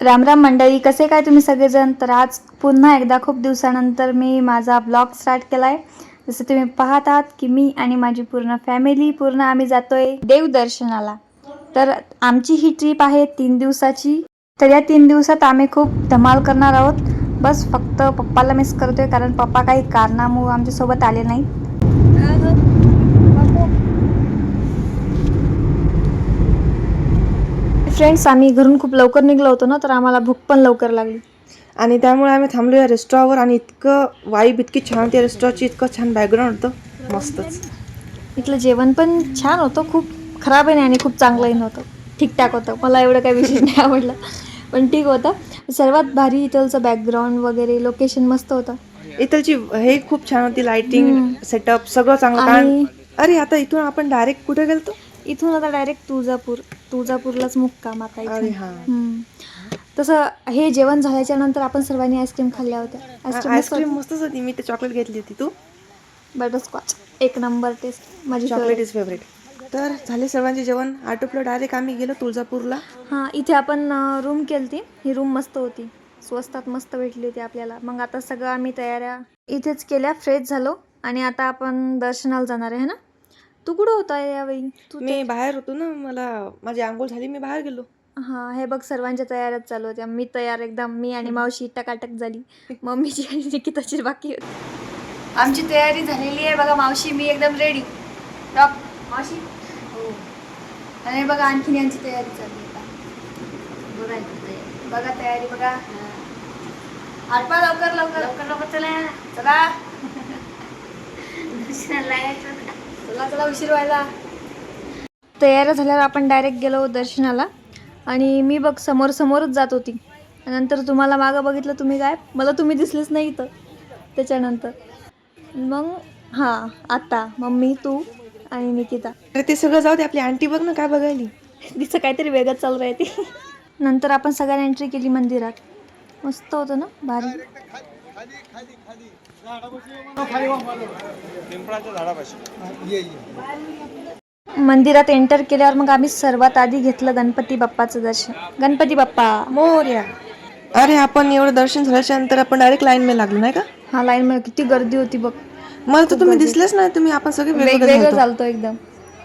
राम राम मंडळी कसे काय तुम्ही सगळेजण? तर आज पुन्हा एकदा खूप दिवसानंतर मी माझा ब्लॉग स्टार्ट केला आहे जसं तुम्ही पाहत आहात की मी आणि माझी पूर्ण फॅमिली पूर्ण आम्ही जातोय देवदर्शनाला. तर आमची ही ट्रिप आहे तीन दिवसाची. तर या तीन दिवसात आम्ही खूप धमाल करणार आहोत. बस फक्त पप्पाला मिस करतोय कारण पप्पा काही कारणामुळे आमच्यासोबत आले नाही फ्रेंड्स आम्ही घरून खूप लवकर निघलो होतो ना तर आम्हाला भूक पण लवकर लागली. आणि त्यामुळे आम्ही थांबलो या रेस्टॉरंटवर आणि इतकं वाईब इतकी छान होती रेस्टॉरंटची इतकं छान बॅकग्राऊंड होतं. मस्तच. इथलं जेवण पण छान होतं खूप खराबही नाही आणि खूप चांगलंही नव्हतं. ठीकठाक होतं मला एवढं काही विशेष नाही आवडलं पण ठीक होतं. सर्वात भारी इथलचं बॅकग्राऊंड वगैरे लोकेशन मस्त होतं. इथलची हे खूप छान होती लाइटिंग हम्म. सेटअप सगळं चांगलं आणि- कारण अरे आता इथून आपण डायरेक्ट कुठे गेलतो? इथून आता डायरेक्ट तुळजापूर. तुळजापूरलाच मुक्काम आता अरे हा. तसं हे जेवण झाल्याच्यानंतर आपण सर्वांनी आईस्क्रीम खाल्ल्या होत्या. आईस्क्रीम आईस्क्रीम मस्तच होती. मी ते चॉकलेट घेतली होती. तू? बटरस्कॉच एक नंबर टेस्ट माझी चॉकलेट इज फेवरेट तर झाले सर्वांचे जेवण. आटोपलं डायरेक्ट आम्ही गेलो तुळजापूरला. हां इथे आपण रूम केलती. ही रूम मस्त होती. स्वस्तात मस्त भेटली होती आपल्याला. मग आता सगळं आम्ही तयाऱ्या इथेच केल्या. फ्रेश झालो. आणि आता आपण दर्शनाला जाणार आहे ना? तू कुठं होता यावेळी? तू मी बाहेर होतो ना मला माझी आंघोळ झाली मी बाहेर गेलो. हां हे बघ सर्वांच्या तयाऱ्याच चालू होत्या. मी तयार एकदम मी आणि मावशी टकाटक झाली. मम्मीची आणि निकिताची बाकी होती. आमची तयारी झालेली आहे. बघा मावशी मी एकदम रेडी डॉक मावशी? हो. आणि बघा आणखीन यांची तयारी चालू आहे. आता. बघा तयारी. बघा तयारी बघा. आठवा लवकर लवकर. लवकर लवकर चला. चला. चला चला उशीर व्हायला तयार झाल्यावर आपण डायरेक्ट गेलो दर्शनाला. आणि मी बघ समोर समोरच जात होती. नंतर तुम्हाला मागं बघितलं तुम्ही काय? मला तुम्ही दिसलेच नाही इथं. त्याच्यानंतर. मग हां आता मम्मी तू आणि निकिता. अरे ते सगळं जाऊ दे आपली आंटी बघ ना काय बघायली. तिचं काहीतरी वेगळंच चालू राहते. नंतर आपण सगळ्यांनी एंट्री केली मंदिरात. मस्त होतं ना भारी. मंदिरात एंटर केल्यावर मग आम्ही सर्वात आधी घेतलं गणपती बाप्पाचं दर्शन. गणपती बाप्पा मोर्या. अरे आपण एवढं दर्शन झाल्याच्यानंतर आपण डायरेक्ट लाईन मध्ये लागलो नाही का? हा लाईन मध्ये. किती गर्दी होती बघ. मला तर तुम्ही दिसलेच नाही तुम्ही आपण सगळे वेगवेगळे. चालतो एकदम.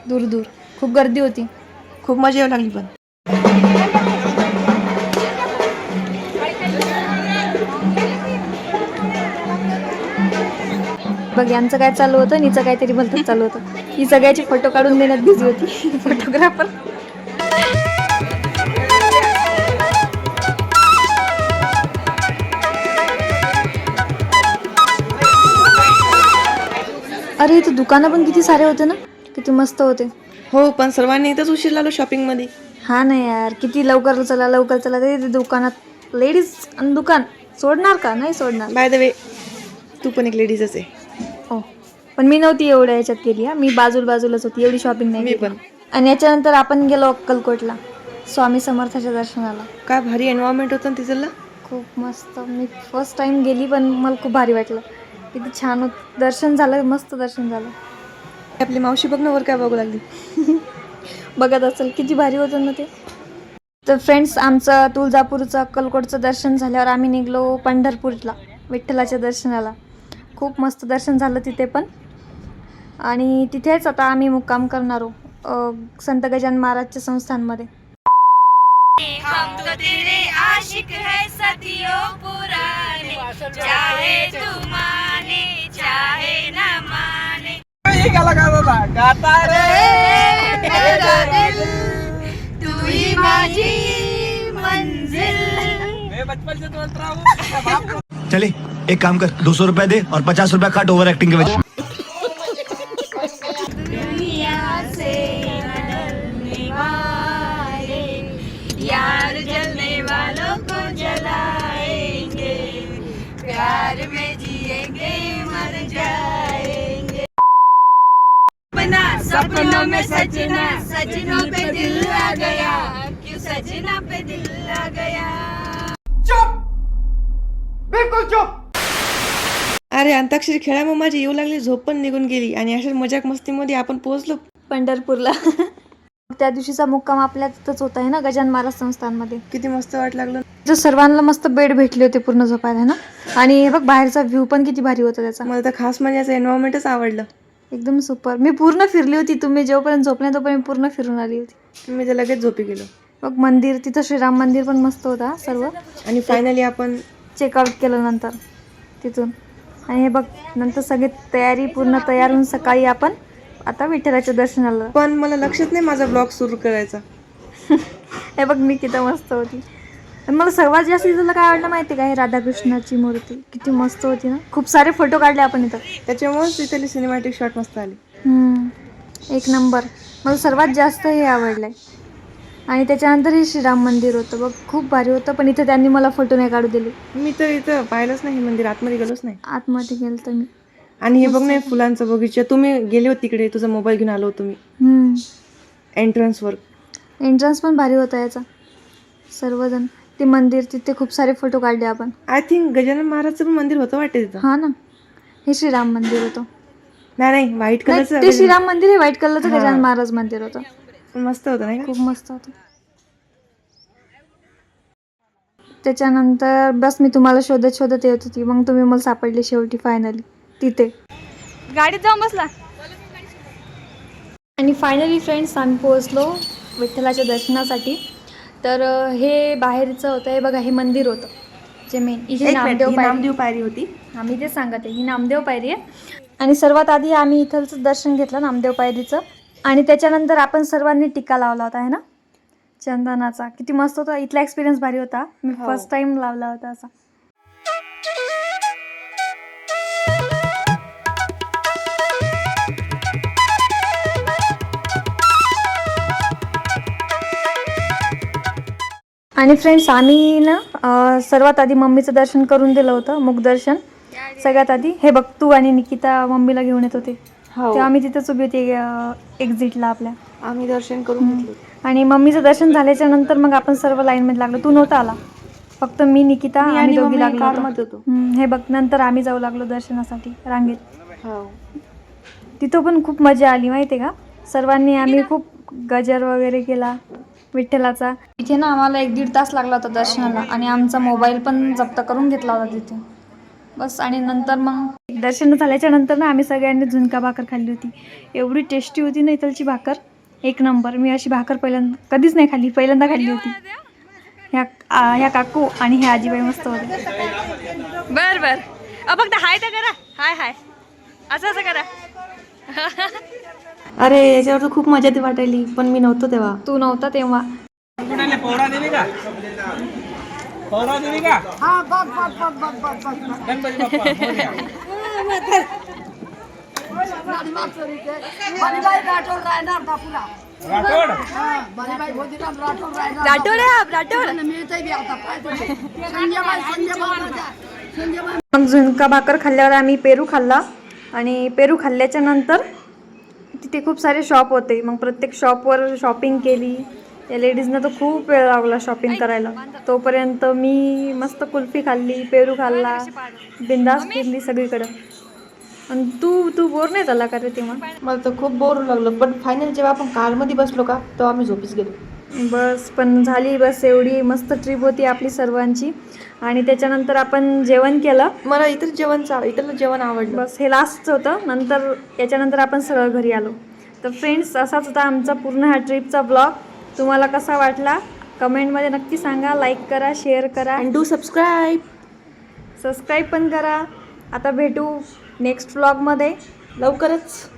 दूर दूर. खूप गर्दी होती. खूप मजा येऊ लागली पण. बघ यांचं काय चालू होतं हिचं काहीतरी भलतंच चालू होतं. ही सगळ्याची फोटो काढून देण्यात बिझी होती. फोटोग्राफर अरे इथे दुकानं पण किती सारे होते ना? किती मस्त होते. हो पण सर्वांनी इथंच उशीर लागलो शॉपिंगमध्ये हा नाही यार किती लवकर चला लवकर चला ते ते दुकानात लेडीज आणि दुकान सोडणार का? नाही सोडणार. बाय द वे तू पण एक लेडीजच आहे. पण मी नव्हती एवढ्या ह्याच्यात केली हा. मी बाजूला बाजूलाच होती एवढी शॉपिंग नाही मी केली. पण. आणि याच्यानंतर आपण गेलो अक्कलकोटला स्वामी समर्थाच्या दर्शनाला. काय भारी एन्व्हायरमेंट होतं ना तिथलं? खूप मस्त. मी फर्स्ट टाइम गेली पण मला खूप भारी वाटलं. किती छान होत. दर्शन झालं मस्त दर्शन झालं. आपली मावशी बघ ना वर काय बघू लागली? बघत असेल किती भारी होतं ना ते. तर फ्रेंड्स आमचं तुळजापूरचं अक्कलकोटचं दर्शन झाल्यावर आम्ही निघलो पंढरपूरला विठ्ठलाच्या दर्शनाला. खूप मस्त दर्शन झालं तिथे पण. आणि तिथेच आता आम्ही मुक्काम करणार आहोत संत गजान महाराजच्या संस्थांमध्ये हम तो तेरे आशिक है सदियों पुराने चाहे तू माने चाहे न माने। तू ही माझी मंजिल। चले एक काम कर दो सौ रुपया दे और पचास रुपया काट ओवर एक्टिंग के वजह सपना में सजना सजनों पे दिल आ गया। क्यों सजना पे दिल आ गया? अरे अंताक्षरी खेळा मग माझी येऊ लागली झोप पण निघून गेली आणि अशा मजाक मस्तीमध्ये आपण पोहोचलो. पंढरपूरला. त्या दिवशीचा मुक्काम आपल्या तिथंच होता आहे ना गजान महाराज संस्थांमध्ये किती मस्त वाट लागलं. तर सर्वांना मस्त बेड भेटले होते पूर्ण झोपायला ना? आणि हे बघ बाहेरचा व्ह्यू पण किती भारी होता त्याचा. मला तर खास म्हणजे याचं एन्व्हायरमेंटच आवडलं. एकदम सुपर मी पूर्ण फिरली होती. तुम्ही जोपर्यंत झोपले तोपर्यंत मी पूर्ण फिरून आली होती. मी तर लगेच झोपी गेलो. बघ मंदिर तिथं श्रीराम मंदिर पण मस्त होता सर्व. आणि फायनली आपण चेकआउट केलं नंतर तिथून. आणि हे बघ नंतर सगळी तयारी पूर्ण तयार होऊन सकाळी आपण आता विठ्ठलाच्या दर्शनाला. पण मला लक्षात नाही माझा ब्लॉग सुरू करायचा. हे बघ मी किती मस्त होती. आणि मला सर्वात जास्त इथलं काय आवडलं माहिती का? हे राधाकृष्णाची मूर्ती. किती मस्त होती ना. खूप सारे फोटो काढले आपण इथं. त्याच्यामुळेच तिथली सिनेमॅटिक शॉट मस्त आली. हम्म, एक नंबर. मला सर्वात जास्त हे आवडलंय. आणि त्याच्यानंतर हे श्रीराम मंदिर होतं बघ. खूप भारी होतं पण इथं त्यांनी मला फोटो नाही काढू दिले. मी तर इथं पाहिलंच नाही हे मंदिर. आतमध्ये गेलोच नाही. आतमध्ये गेलं तर मी. आणि हे बघ नाही फुलांचा बगीचा. तुम्ही गेले होते तिकडे. तुझा मोबाईल घेऊन आलो होतो मी. एंट्रन्सवर एंट्रन्स पण भारी होता याचा. सर्वजण. ते मंदिर तिथे खूप सारे फोटो काढले आपण. आय थिंक गजानन महाराजचं पण मंदिर होतं वाटते तिथं. हा ना. हे श्रीराम मंदिर होतं. नाही नाही व्हाईट नाही, कलरचं ते श्रीराम मंदिर हे व्हाईट कलरचं गजानन महाराज मंदिर होतं. मस्त होतं नाही का? खूप मस्त होतं. त्याच्यानंतर बस मी तुम्हाला शोधत शोधत येत होती. मग तुम्ही मला सापडले शेवटी फायनली तिथे. गाडीत जाऊन बसला. आणि फायनली फ्रेंड्स आम्ही पोहोचलो विठ्ठलाच्या दर्शनासाठी. तर हे बाहेरचं होतं हे बघा हे मंदिर होतं जे मेन इथे नामदेव ही पायरी. नामदेव पायरी होती. आम्ही ते सांगत आहे ही नामदेव पायरी आहे. आणि सर्वात आधी आम्ही इथलचं दर्शन घेतलं नामदेव पायरीचं. आणि त्याच्यानंतर आपण सर्वांनी टिक्का लावला होता आहे ना? चंदनाचा. किती मस्त होता इथला एक्सपिरियन्स भारी होता. मी हो. फर्स्ट टाइम लावला होता असा. आणि फ्रेंड्स आम्ही ना सर्वात आधी मम्मीचं दर्शन करून दिलं होतं मुखदर्शन सगळ्यात आधी. हे बघ तू आणि निकिता मम्मीला घेऊन येत होते. हो. आम्ही तिथंच उभी होती एक्झिटला आपल्या. आम्ही दर्शन करून आणि मम्मीचं दर्शन झाल्याच्यानंतर मग आपण सर्व लाईनमध्ये लागलो. तू नव्हता आला. फक्त मी निकिता आम्ही आणि दोघी लागलो हे बघ नंतर आम्ही जाऊ लागलो दर्शनासाठी रांगेत. हो. तिथं पण खूप मजा आली माहिती आहे का? सर्वांनी आम्ही खूप गजर वगैरे केला. विठ्ठलाचा. तिथे ना आम्हाला एक दीड तास लागला होता दर्शनाला आणि आमचा मोबाईल पण जप्त करून घेतला होता तिथे. बस आणि नंतर मग दर्शन झाल्याच्यानंतर ना आम्ही सगळ्यांनी झुणका भाकर खाल्ली होती. एवढी टेस्टी होती ना इथलची भाकर. एक नंबर. मी अशी भाकर पहिल्यांदा कधीच नाही खाल्ली पहिल्यांदा खाल्ली होती. ह्या ह्या काकू आणि ह्या आजीबाई मस्त होते. बर बर. अ फक्त हाय तर करा. हाय हाय. असं असं करा. अरे याच्यावर तर खूप मजा ती वाटायली पण मी नव्हतो तेव्हा. तू नव्हता तेव्हा. पौरा देवी का? पौरा देवी का? गणपती बाप्पा मोरया. राठोड? राठोड आहे राठोड. मग झुणका भाकर खाल्ल्यावर आम्ही पेरू खाल्ला. आणि पेरू खाल्ल्याच्या नंतर तिथे खूप सारे शॉप होते. मग प्रत्येक शॉपवर शॉपिंग केली. या लेडीजनं तर खूप वेळ लागला शॉपिंग करायला. तोपर्यंत मी मस्त कुल्फी खाल्ली पेरू खाल्ला बिंदास फिरली सगळीकडं. आणि तू तू बोर नाही झाला का रे तेव्हा? मला तर खूप बोर लागलं पण फायनल जेव्हा आपण कारमध्ये बसलो का तेव्हा आम्ही झोपीच गेलो. बस पण झाली बस एवढी. मस्त ट्रिप होती आपली सर्वांची. आणि त्याच्यानंतर आपण जेवण केलं. मला इतर जेवण इथलं जेवण आवडलं. बस हे लास्टचं होतं. नंतर याच्यानंतर आपण सरळ घरी आलो. तर फ्रेंड्स असाच होता आमचा पूर्ण हा ट्रिपचा ब्लॉग तुम्हाला कसा वाटला? कमेंटमध्ये नक्की सांगा. लाईक करा शेअर करा. अँड डू सबस्क्राईब सबस्क्राईब पण करा. आता भेटू नेक्स्ट ब्लॉगमध्ये लवकरच.